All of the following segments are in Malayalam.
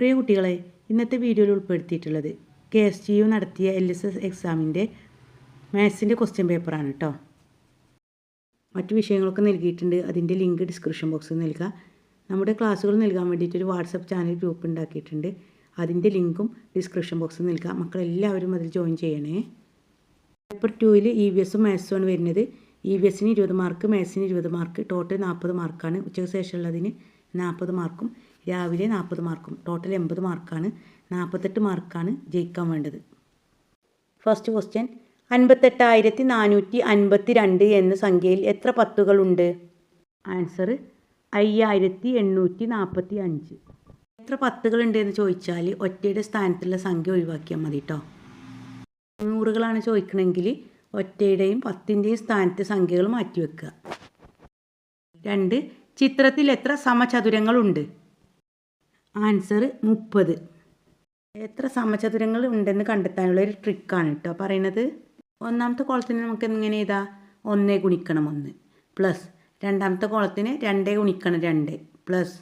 പ്രിയ കുട്ടികളെ ഇന്നത്തെ വീഡിയോയിൽ ഉൾപ്പെടുത്തിയിട്ടുള്ളത് കെ എസ് ടി യു നടത്തിയ എൽ എസ് എസ് എക്സാമിന്റെ മാത്സിന്റെ ക്വസ്റ്റ്യൻ പേപ്പറാണ് കേട്ടോ മറ്റു വിഷയങ്ങളൊക്കെ നൽകിയിട്ടുണ്ട്. അതിന്റെ ലിങ്ക് ഡിസ്ക്രിപ്ഷൻ ബോക്സിൽ നൽകുക നമ്മുടെ ക്ലാസ്സുകൾ നൽകാൻ വേണ്ടിയിട്ട് ഒരു വാട്സപ്പ് ചാനൽ ഗ്രൂപ്പ് ഉണ്ടാക്കിയിട്ടുണ്ട്. അതിന്റെ ലിങ്കും ഡിസ്ക്രിപ്ഷൻ ബോക്സിൽ നൽകുക മക്കളെല്ലാവരും അതിൽ ജോയിൻ ചെയ്യണേ. പേപ്പർ ടുവിൽ ഇ വി എസും മാത്സും ആണ് വരുന്നത്. ഇ വി എസിന് ഇരുപത് മാർക്ക് മാത്സിന് ഇരുപത് മാർക്ക് ടോട്ടൽ നാൽപ്പത് മാർക്കാണ് ഉച്ചയ്ക്ക് ശേഷമുള്ളതിന് നാൽപ്പത് മാർക്കും രാവിലെ നാൽപ്പത് മാർക്കും ടോട്ടൽ എൺപത് മാർക്കാണ് നാൽപ്പത്തെട്ട് മാർക്കാണ് ജയിക്കാൻ വേണ്ടത്. ഫസ്റ്റ് ക്വസ്റ്റ്യൻ അൻപത്തെട്ടായിരത്തി നാനൂറ്റി അൻപത്തി രണ്ട് എന്ന സംഖ്യയിൽ എത്ര പത്തുകളുണ്ട്? ആൻസർ അയ്യായിരത്തി എണ്ണൂറ്റി നാൽപ്പത്തി അഞ്ച് എത്ര പത്തുകളുണ്ട് എന്ന് ചോദിച്ചാൽ ഒറ്റയുടെ സ്ഥാനത്തുള്ള സംഖ്യ ഒഴിവാക്കിയാൽ മതി കേട്ടോ നൂറുകളാണ് ചോദിക്കണമെങ്കിൽ ഒറ്റയുടെയും പത്തിന്റെയും സ്ഥാനത്തെ സംഖ്യകൾ മാറ്റിവെക്കുക രണ്ട് ചിത്രത്തിൽ എത്ര സമചതുരങ്ങളുണ്ട്? ആൻസർ മുപ്പത്. എത്ര സമചതുരങ്ങൾ ഉണ്ടെന്ന് കണ്ടെത്താനുള്ള ഒരു ട്രിക്കാണ് കേട്ടോ പറയുന്നത്. ഒന്നാമത്തെ കോളത്തിന് നമുക്ക് എങ്ങനെ ചെയ്താൽ ഒന്നേ ഗുണിക്കണം ഒന്ന്. പ്ലസ് രണ്ടാമത്തെ കോളത്തിന് രണ്ടേ ഗുണിക്കണം രണ്ട്. പ്ലസ്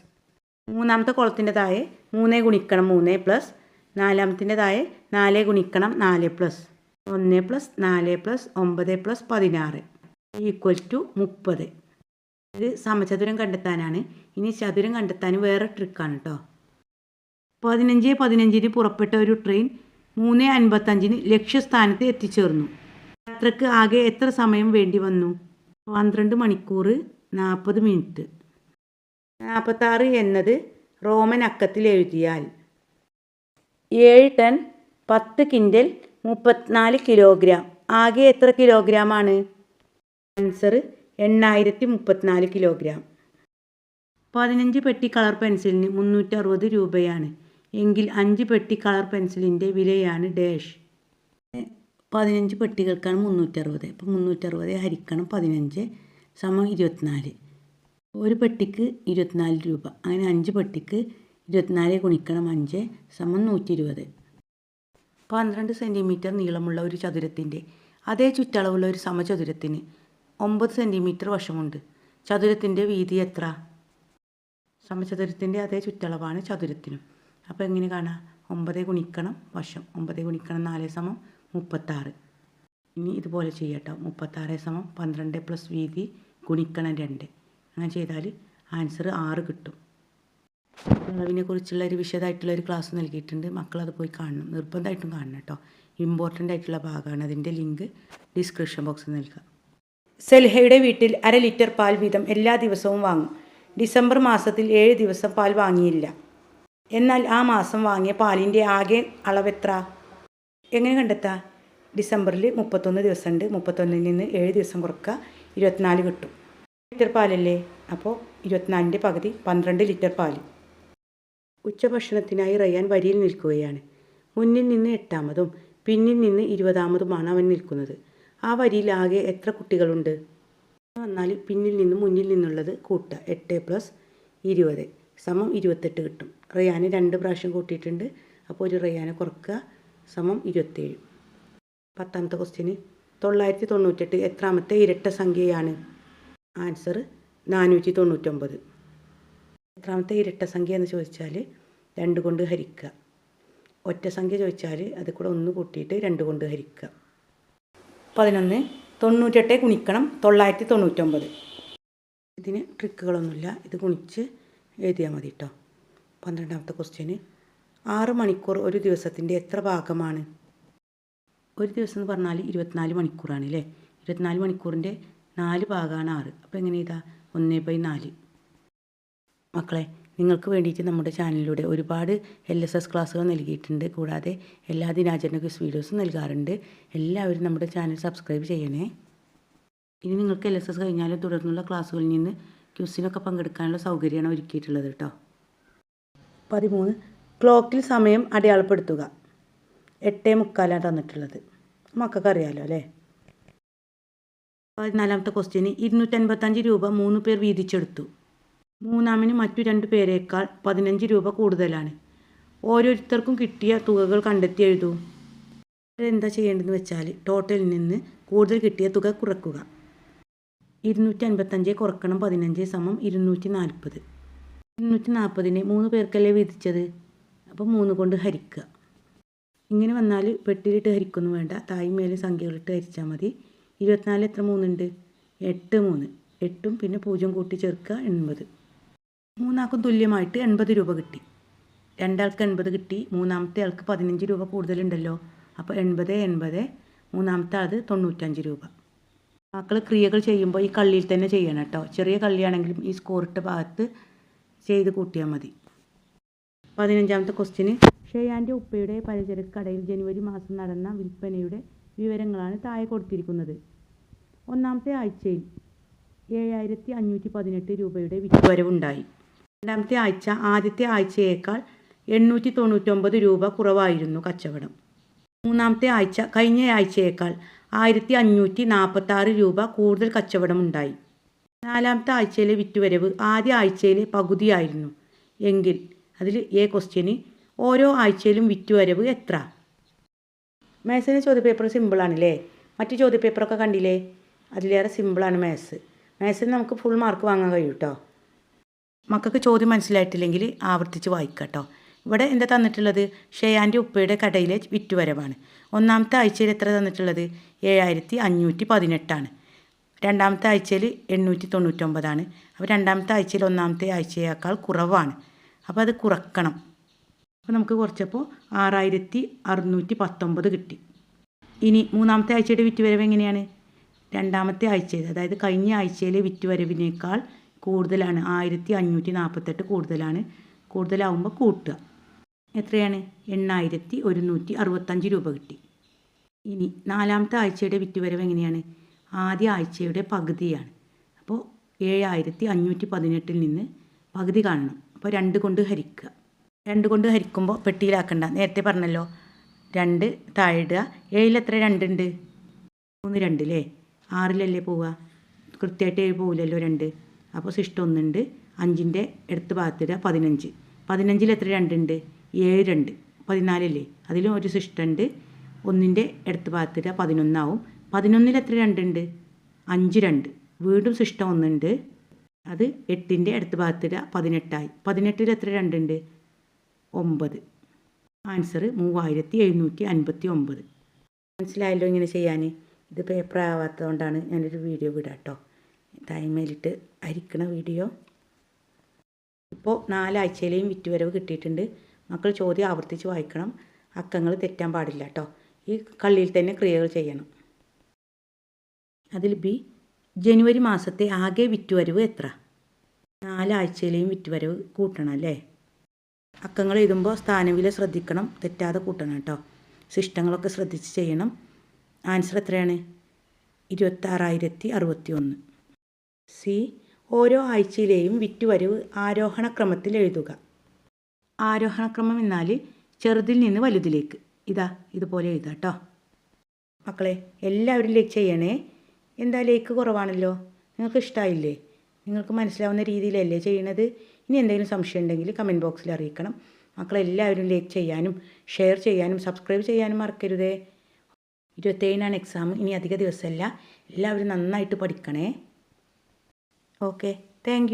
മൂന്നാമത്തെ കുളത്തിന്റെ താഴെ മൂന്നേ ഗുണിക്കണം മൂന്ന് പ്ലസ് നാലാമത്തിന്റെ താഴെ നാല് ഗുണിക്കണം നാല് പ്ലസ് ഒന്ന് പ്ലസ് നാല് പ്ലസ് ഒമ്പത് പ്ലസ് പതിനാറ്. ഈക്വൽ ടു മുപ്പത്. ഇത് സമചതുരം കണ്ടെത്താനാണ്. ഇനി ചതുരം കണ്ടെത്താൻ വേറെ ട്രിക്കാണ് കേട്ടോ പതിനഞ്ച് പതിനഞ്ചിന് പുറപ്പെട്ട ഒരു ട്രെയിൻ മൂന്ന് അൻപത്തഞ്ചിന് ലക്ഷ്യസ്ഥാനത്ത് എത്തിച്ചേർന്നു. യാത്രയ്ക്ക് ആകെ എത്ര സമയം വേണ്ടി വന്നു? പന്ത്രണ്ട് മണിക്കൂർ നാൽപ്പത് മിനിറ്റ്. നാൽപ്പത്താറ് എന്നത് റോമൻ അക്കത്തിൽ എഴുതിയാൽ. ഏഴ് ടൺ പത്ത് കിൻഡൽ മുപ്പത്തിനാല് കിലോഗ്രാം. ആകെ എത്ര കിലോഗ്രാമാണ് ആൻസർ എണ്ണായിരത്തി മുപ്പത്തിനാല് കിലോഗ്രാം. പതിനഞ്ച് പെട്ടി കളർ പെൻസിലിന് മുന്നൂറ്ററുപത് രൂപയാണ്. എങ്കിൽ അഞ്ച് പെട്ടി കളർ പെൻസിലിന്റെ വിലയാണ് ഡാഷ്. പതിനഞ്ച് പെട്ടികൾക്കാണ് മുന്നൂറ്ററുപത്. അപ്പോൾ മുന്നൂറ്ററുപത് ഹരിക്കണം പതിനഞ്ച് സമം ഇരുപത്തിനാല്. ഒരു പെട്ടിക്ക് ഇരുപത്തിനാല് രൂപ. അങ്ങനെ അഞ്ച് പെട്ടിക്ക് ഇരുപത്തിനാല് ഗുണിക്കണം അഞ്ച് സമം നൂറ്റി ഇരുപത് പന്ത്രണ്ട് സെന്റിമീറ്റർ നീളമുള്ള ഒരു ചതുരത്തിന്റെ അതേ ചുറ്റളവുള്ള ഒരു സമചതുരത്തിന് ഒമ്പത് സെന്റിമീറ്റർ വശമുണ്ട്. ചതുരത്തിന്റെ വീതി എത്ര? സമചതുരത്തിന്റെ അതേ ചുറ്റളവാണ് ചതുരത്തിനും. അപ്പോൾ എങ്ങനെ കാണാം? ഒമ്പത് ഗുണിക്കണം വശം. ഒമ്പത് ഗുണിക്കണം നാല് സമം മുപ്പത്താറ്. ഇനി ഇതുപോലെ ചെയ്യട്ടോ. മുപ്പത്താറ് സമം പന്ത്രണ്ട് പ്ലസ് വീതി ഗുണിക്കണം രണ്ട്. അങ്ങനെ ചെയ്താൽ ആൻസർ ആറ് കിട്ടും. അളവിനെ കുറിച്ചുള്ള ഒരു വിശദമായിട്ടുള്ള ഒരു ക്ലാസ് നൽകിയിട്ടുണ്ട്. മക്കളത് പോയി കാണണം. നിർബന്ധമായിട്ടും കാണണം കേട്ടോ. ഇമ്പോർട്ടന്റ് ആയിട്ടുള്ള ഭാഗമാണ്. അതിന്റെ ലിങ്ക് ഡിസ്ക്രിപ്ഷൻ ബോക്സിൽ നൽകാം. സെൽഹയുടെ വീട്ടിൽ അര ലിറ്റർ പാൽ വീതം എല്ലാ ദിവസവും വാങ്ങും. ഡിസംബർ മാസത്തിൽ ഏഴ് ദിവസം പാൽ വാങ്ങിയില്ല. എന്നാൽ ആ മാസം വാങ്ങിയ പാലിന്റെ ആകെ അളവെത്ര? എങ്ങനെ കണ്ടെത്താം? ഡിസംബറിൽ മുപ്പത്തൊന്ന് ദിവസമുണ്ട്. മുപ്പത്തൊന്നിൽ നിന്ന് ഏഴ് ദിവസം കുറക്കുക. ഇരുപത്തിനാല് കിട്ടും. ലിറ്റർ പാലല്ലേ? അപ്പോൾ ഇരുപത്തിനാലിന്റെ പകുതി പന്ത്രണ്ട് ലിറ്റർ പാൽ. ഉച്ചഭക്ഷണത്തിനായി റയ്യാൻ വരിയിൽ നിൽക്കുകയാണ്. മുന്നിൽ നിന്ന് എട്ടാമതും പിന്നിൽ നിന്ന് ഇരുപതാമതുമാണ് അവൻ നിൽക്കുന്നത്. ആ വരിയിൽ ആകെ എത്ര കുട്ടികളുണ്ട്? വന്നാൽ പിന്നിൽ നിന്നും മുന്നിൽ നിന്നുള്ളത് കൂട്ടുക. എട്ട് പ്ലസ് ഇരുപത്. സമം ഇരുപത്തെട്ട് കിട്ടും. റയാന് രണ്ട് പ്രാവശ്യം കൂട്ടിയിട്ടുണ്ട്. അപ്പോൾ ഒരു റയാനെ കുറക്കുക. സമം ഇരുപത്തേഴ്. പത്താമത്തെ ക്വസ്റ്റ്യന് തൊള്ളായിരത്തി തൊണ്ണൂറ്റെട്ട് എത്രാമത്തെ ഇരട്ട സംഖ്യയാണ്? ആൻസർ നാനൂറ്റി തൊണ്ണൂറ്റൊമ്പത്. എത്രാമത്തെ ഇരട്ട സംഖ്യ എന്ന് ചോദിച്ചാൽ രണ്ട് കൊണ്ട് ഹരിക്കുക ഒറ്റ സംഖ്യ ചോദിച്ചാൽ അത് കൂടെ ഒന്ന് കൂട്ടിയിട്ട് രണ്ട് കൊണ്ട് ഹരിക്കുക പതിനൊന്ന്. തൊണ്ണൂറ്റെട്ട് ഗുണിക്കണം. തൊള്ളായിരത്തി തൊണ്ണൂറ്റൊമ്പത്. ഇതിന് ട്രിക്കുകളൊന്നുമില്ല ഇത് ഗുണിച്ച് എഴുതിയാൽ മതി കേട്ടോ പന്ത്രണ്ടാമത്തെ ക്വസ്റ്റ്യന് ആറ് മണിക്കൂർ ഒരു ദിവസത്തിന്റെ എത്ര ഭാഗമാണ്? ഒരു ദിവസം എന്ന് പറഞ്ഞാൽ ഇരുപത്തിനാല് മണിക്കൂറാണ് അല്ലേ ഇരുപത്തിനാല് മണിക്കൂറിന്റെ നാല് ഭാഗമാണ് ആറ്. അപ്പോൾ എങ്ങനെ ഇതാ ഒന്ന് ബൈ നാല്. മക്കളെ നിങ്ങൾക്ക് വേണ്ടിയിട്ട് നമ്മുടെ ചാനലിലൂടെ ഒരുപാട് എൽ എസ് എസ് ക്ലാസ്സുകൾ നൽകിയിട്ടുണ്ട്. കൂടാതെ എല്ലാ ദിനാചരണ ക്വിസ് വീഡിയോസും നൽകാറുണ്ട്. എല്ലാവരും നമ്മുടെ ചാനൽ സബ്സ്ക്രൈബ് ചെയ്യണേ. ഇനി നിങ്ങൾക്ക് എൽ എസ് എസ് കഴിഞ്ഞാലും തുടർന്നുള്ള ക്ലാസ്സുകളിൽ നിന്ന് ക്വിസിനൊക്കെ പങ്കെടുക്കാനുള്ള സൗകര്യമാണ് ഒരുക്കിയിട്ടുള്ളത് കേട്ടോ. പതിമൂന്ന് ക്ലോക്കിൽ സമയം അടയാളപ്പെടുത്തുക. എട്ടേ മുക്കാലാണ് തന്നിട്ടുള്ളത്. മക്കൾക്ക് അറിയാമല്ലോ അല്ലേ? പതിനാലാമത്തെ ക്വസ്റ്റ്യന് ഇരുന്നൂറ്റൻപത്തഞ്ച് രൂപ മൂന്ന് പേർ വീതിച്ചെടുത്തു. മൂന്നാമിന് മറ്റു രണ്ട് പേരേക്കാൾ പതിനഞ്ച് രൂപ കൂടുതലാണ്. ഓരോരുത്തർക്കും കിട്ടിയ തുകകൾ കണ്ടെത്തി എഴുതൂ. എന്താ ചെയ്യേണ്ടതെന്ന് വെച്ചാൽ ടോട്ടലിൽ നിന്ന് കൂടുതൽ കിട്ടിയ തുക കുറക്കുക. ഇരുന്നൂറ്റി അൻപത്തഞ്ച് കുറക്കണം പതിനഞ്ച് സമം ഇരുന്നൂറ്റി നാൽപ്പത് ഇരുന്നൂറ്റി നാൽപ്പതിന് മൂന്ന് പേർക്കല്ലേ വീതിച്ചത് അപ്പോൾ മൂന്ന് കൊണ്ട് ഹരിക്കുക ഇങ്ങനെ വന്നാൽ പെട്ടിയിലിട്ട് ഹരിക്കൊന്നും വേണ്ട. തായും മേലും സംഖ്യകളിട്ട് ഹരിച്ചാൽ മതി. ഇരുപത്തിനാല് എത്ര മൂന്നുണ്ട്? എട്ട് മൂന്ന്. എട്ടും പിന്നെ പൂജ്യം കൂട്ടി ചേർക്കുക എൺപത്. മൂന്നാൾക്കും തുല്യമായിട്ട് എൺപത് രൂപ കിട്ടി. രണ്ടാൾക്ക് എൺപത് കിട്ടി. മൂന്നാമത്തെ ആൾക്ക് പതിനഞ്ച് രൂപ കൂടുതലുണ്ടല്ലോ. അപ്പോൾ എൺപത് എൺപത്. മൂന്നാമത്തെ ആൾ തൊണ്ണൂറ്റഞ്ച് രൂപ. മക്കൾ ക്രിയകൾ ചെയ്യുമ്പോൾ ഈ കള്ളിയിൽ തന്നെ ചെയ്യണം കേട്ടോ. ചെറിയ കള്ളിയാണെങ്കിലും ഈ സ്കോറിട്ട ഭാഗത്ത് ചെയ്ത് കൂട്ടിയാൽ മതി. പതിനഞ്ചാമത്തെ ക്വസ്റ്റ്യന് ഷെയാന്റെ ഉപ്പയുടെ പലചരക്ക് കടയിൽ ജനുവരി മാസം നടന്ന വിൽപ്പനയുടെ വിവരങ്ങളാണ് താഴെ കൊടുത്തിരിക്കുന്നത്. ഒന്നാമത്തെ ആഴ്ചയിൽ ഏഴായിരത്തി അഞ്ഞൂറ്റി പതിനെട്ട് രൂപയുടെ വിറ്റുവരവുണ്ടായി. രണ്ടാമത്തെ ആഴ്ച ആദ്യത്തെ ആഴ്ചയേക്കാൾ എണ്ണൂറ്റി തൊണ്ണൂറ്റൊമ്പത് രൂപ കുറവായിരുന്നു കച്ചവടം. മൂന്നാമത്തെ ആഴ്ച കഴിഞ്ഞ ആഴ്ചയേക്കാൾ ആയിരത്തി അഞ്ഞൂറ്റി നാൽപ്പത്തി ആറ് രൂപ കൂടുതൽ കച്ചവടമുണ്ടായി. നാലാമത്തെ ആഴ്ചയിലെ വിറ്റുവരവ് ആദ്യ ആഴ്ചയിലെ പകുതിയായിരുന്നു. എങ്കിൽ അതിൽ എ ക്വസ്റ്റ്യന് ഓരോ ആഴ്ചയിലും വിറ്റുവരവ് എത്ര? മാത്സിന്റെ ചോദ്യപേപ്പർ സിമ്പിളാണല്ലേ മറ്റ് ചോദ്യപേപ്പറൊക്കെ കണ്ടില്ലേ? അതിലേറെ സിമ്പിളാണ് മാത്സ് മാത്സിന് നമുക്ക് ഫുൾ മാർക്ക് വാങ്ങാൻ കഴിയും കേട്ടോ മക്കൾക്ക് ചോദ്യം മനസ്സിലായിട്ടില്ലെങ്കിൽ ആവർത്തിച്ച് വായിക്കാം കേട്ടോ ഇവിടെ എന്താ തന്നിട്ടുള്ളത്? ഷെയാന്റെ ഉപ്പയുടെ കടയിലെ വിറ്റുവരവാണ്. ഒന്നാമത്തെ ആഴ്ചയിൽ എത്ര തന്നിട്ടുള്ളത്? ഏഴായിരത്തി അഞ്ഞൂറ്റി പതിനെട്ടാണ് രണ്ടാമത്തെ ആഴ്ചയിൽ എണ്ണൂറ്റി തൊണ്ണൂറ്റൊമ്പതാണ് അപ്പോൾ രണ്ടാമത്തെ ആഴ്ചയിൽ ഒന്നാമത്തെ ആഴ്ചയേക്കാൾ കുറവാണ്. അപ്പോൾ അത് കുറക്കണം. അപ്പോൾ നമുക്ക് കുറച്ചപ്പോൾ ആറായിരത്തി അറുന്നൂറ്റി പത്തൊമ്പത് കിട്ടി. ഇനി മൂന്നാമത്തെ ആഴ്ചയുടെ വിറ്റുവരവ് എങ്ങനെയാണ്? രണ്ടാമത്തെ ആഴ്ചയിൽ അതായത് കഴിഞ്ഞ ആഴ്ചയിലെ വിറ്റുവരവിനേക്കാൾ കൂടുതലാണ്. ആയിരത്തി അഞ്ഞൂറ്റി നാൽപ്പത്തെട്ട് കൂടുതലാണ്. കൂടുതലാവുമ്പോൾ കൂട്ടുക. എത്രയാണ്? എണ്ണായിരത്തി ഒരുന്നൂറ്റി അറുപത്തഞ്ച് രൂപ കിട്ടി. ഇനി നാലാമത്തെ ആഴ്ചയുടെ വിറ്റുവരവ് എങ്ങനെയാണ്? ആദ്യ ആഴ്ചയുടെ പകുതിയാണ്. അപ്പോൾ ഏഴായിരത്തി അഞ്ഞൂറ്റി പതിനെട്ടിൽ നിന്ന് പകുതി കാണണം. അപ്പോൾ രണ്ട് കൊണ്ട് ഹരിക്കുക. രണ്ട് കൊണ്ട് ഹരിക്കുമ്പോൾ പെട്ടിയിലാക്കണ്ട. നേരത്തെ പറഞ്ഞല്ലോ. രണ്ട് താഴിടുക. ഏഴിൽ എത്ര? രണ്ടുണ്ട് മൂന്ന് രണ്ട് അല്ലേ ആറിലല്ലേ പോവുക? കൃത്യമായിട്ട് ഏഴ് പോവില്ലല്ലോ രണ്ട്. അപ്പോൾ സിഷ്ടം ഒന്നുണ്ട്. അഞ്ചിന്റെ എടുത്ത് ഭാഗത്തിടുക പതിനഞ്ച്. പതിനഞ്ചിൽ എത്ര? രണ്ടുണ്ട് ഏഴ് രണ്ട്. പതിനാലല്ലേ? അതിലും ഒരു സിഷ്ടുണ്ട്. ഒന്നിന്റെ ഇടത്ത് ഭാഗത്തിട്ട് പതിനൊന്നാവും. പതിനൊന്നിൽ എത്ര രണ്ടുണ്ട്? അഞ്ച് രണ്ട്. വീണ്ടും സിഷ്ടം ഒന്നുണ്ട്. അത് എട്ടിന്റെ ഇടത്ത് ഭാഗത്തിട്ട് പതിനെട്ടായി. പതിനെട്ടിൽ എത്ര രണ്ടുണ്ട്? ഒമ്പത്. ആൻസർ മൂവായിരത്തി എഴുന്നൂറ്റി അൻപത്തി ഒമ്പത് മനസ്സിലായല്ലോ ഇങ്ങനെ ചെയ്യാൻ ഇത് പേപ്പർ ആവാത്തതുകൊണ്ടാണ് ഞാനൊരു വീഡിയോ വിടാം കേട്ടോ ടൈമിലിട്ട് അരിക്കണ വീഡിയോ. ഇപ്പോൾ നാലാഴ്ചയിലെയും വിറ്റുവരവ് കിട്ടിയിട്ടുണ്ട്. മക്കൾ ചോദ്യം ആവർത്തിച്ച് വായിക്കണം. അക്കങ്ങൾ തെറ്റാൻ പാടില്ല കേട്ടോ ഈ കള്ളിയിൽ തന്നെ ക്രിയകൾ ചെയ്യണം. അതിൽ ബി ജനുവരി മാസത്തെ ആകെ വിറ്റുവരവ് എത്ര? നാലാഴ്ചയിലെയും വിറ്റുവരവ് കൂട്ടണം അല്ലേ? അക്കങ്ങൾ എഴുതുമ്പോൾ സ്ഥാനവില ശ്രദ്ധിക്കണം തെറ്റാതെ കൂട്ടണം കേട്ടോ ശിഷ്ടങ്ങളൊക്കെ ശ്രദ്ധിച്ച് ചെയ്യണം. ആൻസർ എത്രയാണ്? ഇരുപത്താറായിരത്തി അറുപത്തി ഒന്ന് സി ഓരോ ആഴ്ചയിലെയും വിറ്റുവരവ് ആരോഹണ ക്രമത്തിൽ എഴുതുക. ആരോഹണക്രമം എന്നാൽ ചെറുതിൽ നിന്ന് വലുതിലേക്ക്. ഇതാ ഇതുപോലെ എഴുതാം കേട്ടോ മക്കളെ എല്ലാവരും ലേക്ക് ചെയ്യണേ. എന്താ ലേക്ക് കുറവാണല്ലോ? നിങ്ങൾക്ക് ഇഷ്ടമായില്ലേ നിങ്ങൾക്ക് മനസ്സിലാവുന്ന രീതിയിലല്ലേ ചെയ്യണത്? ഇനി എന്തെങ്കിലും സംശയം ഉണ്ടെങ്കിൽ കമന്റ് ബോക്സിൽ അറിയിക്കണം. മക്കളെല്ലാവരും ലേക്ക് ചെയ്യാനും ഷെയർ ചെയ്യാനും സബ്സ്ക്രൈബ് ചെയ്യാനും മറക്കരുതേ. ഇരുപത്തേഴിനാണ് എക്സാം ഇനി അധിക ദിവസമല്ല. എല്ലാവരും നന്നായിട്ട് പഠിക്കണേ. Okay thank